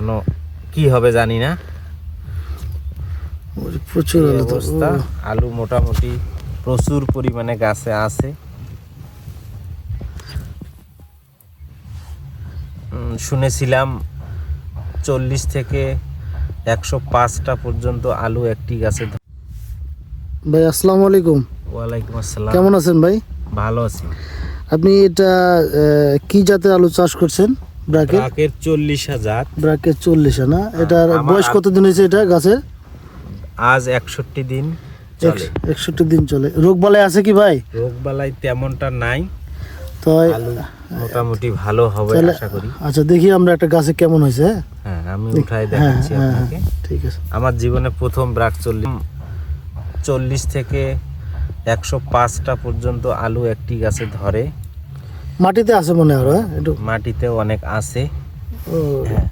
এখনও কি হবে জানি না। প্রচুর আলু অবস্থা? আলু মোটামুটি প্রচুর পরিমাণে গাছে আছে। শুনেছিলাম চল্লিশ থেকে একশো পাঁচটা পর্যন্ত আলু একটি গাছে ভাই আসসালামু আলাইকুম। ওয়ালাইকুম আসসালাম। কেমন আছেন ভাই? ভালো আছি। আপনি এটা কি জাতের আলু চাষ করছেন? ব্রাকের চল্লিশ হাজার। ব্রাকের চল্লিশে না? এটার বয়স কতদিন হয়েছে এটা গাছের? আজ একষট্টি দিন একষট্টি দিন চলে। রোগ বালাই আছে কি ভাই? রোগ বালাই তেমনটা নাই। তো মোটামুটি ভালো হবে আশা করি। আচ্ছা দেখি আমরা একটা গাছে কেমন হয়েছে হ্যাঁ? হ্যাঁ আমি উঠাই হ্যাঁ দেখাচ্ছি হ্যাঁ আপনাকে। হ্যাঁ ঠিক আছে। আমার জীবনে প্রথম ব্রাক চল্লিশ চল্লিশ থেকে একশো পাঁচটা পর্যন্ত আলু একটি গাছে ধরে। মাটিতে আছে মনে হয় হ্যাঁ? একটু। মাটিতে অনেক আছে। হ্যাঁ।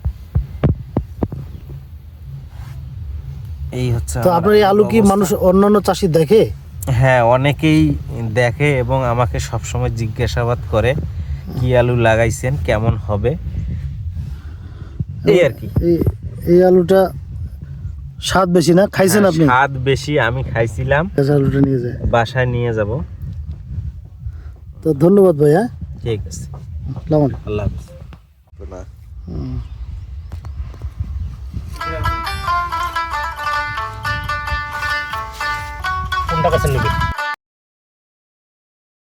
এই হচ্ছে তো আপনার এই আলু কি। মানুষ অন্যান্য চাষি দেখে? হ্যাঁ অনেকেই দেখে এবং আমাকে সবসময় জিজ্ঞাসাবাদ করে কি আলু লাগাইছেন কেমন হবে? এই আর কি। এই আলুটা স্বাদ বেশি না? খাইছেন হ্যাঁ, আপনি? স্বাদ বেশি আমি খাইছিলাম। আলুটা নিয়ে যায়। বাসায় নিয়ে যাব। তো ধন্যবাদ ভাই হ্যাঁ ঠিক আছে। আল্লাহ হাফিজ। না কোনটা কাছে নিবি